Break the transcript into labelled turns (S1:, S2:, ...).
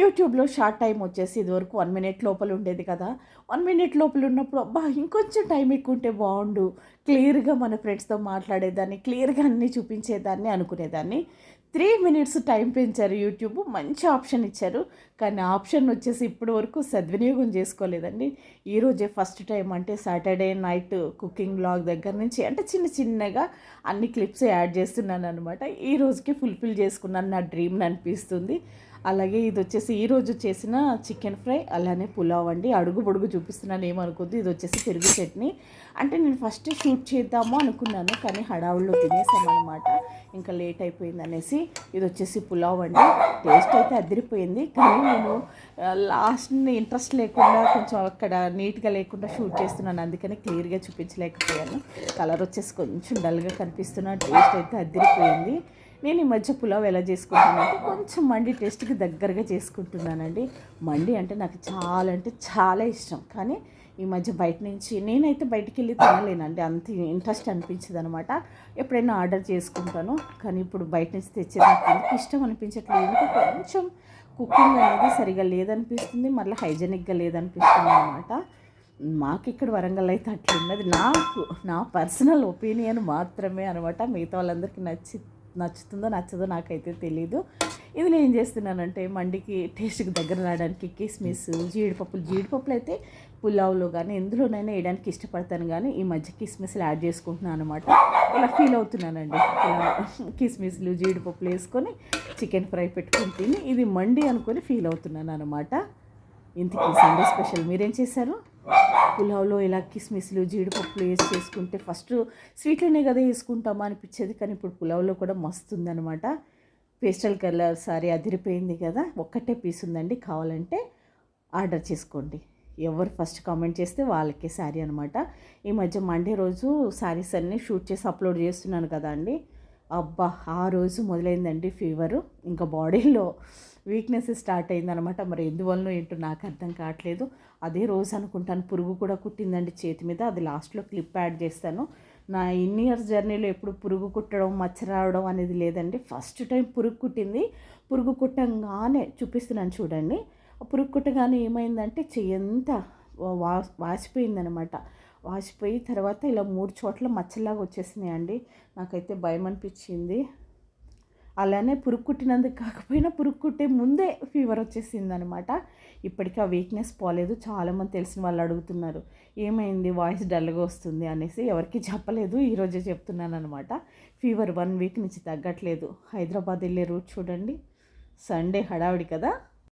S1: యూట్యూబ్లో short time వచ్చేసి ఇదివరకు వన్ మినిట్ లోపల ఉండేది కదా. వన్ మినిట్ లోపల ఉన్నప్పుడు అబ్బా ఇంకొంచెం టైం ఎక్కువ ఉంటే బాగుండు. క్లియర్గా మన ఫ్రెండ్స్తో మాట్లాడేదాన్ని క్లియర్గా అన్నీ చూపించేదాన్ని అనుకునేదాన్ని. త్రీ మినిట్స్ టైం పెంచారు యూట్యూబ్ మంచి ఆప్షన్ ఇచ్చారు. కానీ ఆప్షన్ వచ్చేసి ఇప్పటి వరకు సద్వినియోగం చేసుకోలేదండి. ఈరోజే ఫస్ట్ టైం అంటే సాటర్డే నైట్ కుకింగ్ బ్లాగ్ దగ్గర నుంచి అంటే చిన్న చిన్నగా అన్ని క్లిప్స్ యాడ్ చేస్తున్నాను అనమాట ఈ రోజుకి ఫుల్ఫిల్ చేసుకున్నాను నా డ్రీమ్ అనిపిస్తుంది. అలాగే ఇది వచ్చేసి ఈరోజు చేసిన చికెన్ ఫ్రై అలానే పులావ్ అండి. అడుగు పొడుగు చూపిస్తున్నాను ఏమనుకోద్దు. ఇది వచ్చేసి పెరుగు చట్నీ. అంటే నేను ఫస్ట్ షూట్ చేద్దాము అనుకున్నాను కానీ హడావుల్లో తినేసాను అనమాట ఇంకా లేట్ అయిపోయింది అనేసి ఇది వచ్చేసి పులావ్ అండి. టేస్ట్ అయితే అదిరిపోయింది కానీ నేను లాస్ట్ ఇంట్రెస్ట్ లేకుండా కొంచెం అక్కడ నీట్గా లేకుండా షూట్ చేస్తున్నాను. అందుకని క్లియర్గా చూపించలేకపోయాను. కలర్ వచ్చేసి కొంచెం డల్గా కనిపిస్తున్న టేస్ట్ అయితే అదిరిపోయింది. నేను ఈ మధ్య పులావ్ ఎలా చేసుకుంటానంటే కొంచెం మండి టేస్ట్కి దగ్గరగా చేసుకుంటున్నానండి. మండి అంటే నాకు చాలా అంటే చాలా ఇష్టం. కానీ ఈ మధ్య బయట నుంచి నేనైతే బయటికి వెళ్ళి తినలేనండి. అంత ఇంట్రెస్ట్ అనిపించదు అనమాట ఎప్పుడైనా ఆర్డర్ చేసుకుంటాను. కానీ ఇప్పుడు బయట నుంచి తెచ్చేది నాకు ఎందుకు ఇష్టం అనిపించట్లేదు. ఎందుకు కొంచెం కుకింగ్ అనేది సరిగా లేదనిపిస్తుంది. మళ్ళీ హైజెనిక్గా లేదనిపిస్తుంది అనమాట. మాకు ఇక్కడ వరంగల్ అయితే అట్లున్నది నాకు నా పర్సనల్ ఒపీనియన్ మాత్రమే అనమాట. మిగతా వాళ్ళందరికీ నచ్చింది. నచ్చుతుందో నచ్చదో నాకైతే తెలీదు. ఇది నేను ఏం చేస్తున్నానంటే మండికి టేస్ట్కి దగ్గర రావడానికి కిస్మిస్ జీడిపప్పులు జీడిపప్పులు అయితే పులావ్లో కానీ ఎందులోనైనా వేయడానికి ఇష్టపడతాను కానీ ఈ మధ్య కిస్మిస్లు యాడ్ చేసుకుంటున్నాను అనమాట ఇలా ఫీల్ అవుతున్నానండి. ఇలా కిస్మిస్లు జీడిపప్పులు వేసుకొని చికెన్ ఫ్రై పెట్టుకుని తిని ఇది మండి అనుకొని ఫీల్ అవుతున్నాను అనమాట ఇంతకీ సండే స్పెషల్ మీరేం చేశారు? పులావ్లో ఇలా కిస్మిస్లు జీడిపప్పులు వేసి చేసుకుంటే ఫస్ట్ స్వీట్లోనే కదా వేసుకుంటామా అనిపించేది. కానీ ఇప్పుడు పులావ్లో కూడా మస్తు ఉందనమాట పేస్టల్ కలర్ సారీ అదిరిపోయింది కదా ఒక్కటే పీస్ ఉందండి. కావాలంటే ఆర్డర్ చేసుకోండి. ఎవరు ఫస్ట్ కామెంట్ చేస్తే వాళ్ళకే శారీ అనమాట ఈ మధ్య మండే రోజు శారీస్ అన్నీ షూట్ చేసి అప్లోడ్ చేస్తున్నాను కదా అండి. అబ్బా ఆ రోజు మొదలైందండి ఫీవరు ఇంకా బాడీలో వీక్నెస్ స్టార్ట్ అయిందనమాట. మరి ఎందువలన ఏంటో నాకు అర్థం కావట్లేదు. అదే రోజు అనుకుంటాను పురుగు కూడా కుట్టిందండి చేతి మీద. అది లాస్ట్లో క్లిప్ యాడ్ చేస్తాను. నా ఇన్ని ఇయర్స్ జర్నీలో ఎప్పుడు పురుగు కుట్టడం మచ్చ రావడం అనేది లేదండి. ఫస్ట్ టైం పురుగు కుట్టింది. పురుగు కుట్టంగానే చూపిస్తున్నాను చూడండి. పురుగు కుట్టగానే ఏమైందంటే చెయ్యంతా వా వాసిపోయిందనమాట. వాసిపోయి తర్వాత ఇలా మూడు చోట్ల మచ్చలాగా వచ్చేసినాయండి. నాకైతే భయం అనిపించింది. అలానే పురుగు కుట్టినందుకు కాకపోయినా పురుగు కుట్టే ముందే ఫీవర్ వచ్చేసింది అనమాట ఇప్పటికీ ఆ వీక్నెస్ పోలేదు. చాలామంది తెలిసిన వాళ్ళు అడుగుతున్నారు ఏమైంది? వాయిస్ డల్గా వస్తుంది అనేసి. ఎవరికి చెప్పలేదు. ఈరోజే చెప్తున్నాను అనమాట ఫీవర్ వన్ వీక్ నుంచి తగ్గట్లేదు. హైదరాబాద్ వెళ్ళే రూట్ చూడండి. సండే హడావిడి కదా?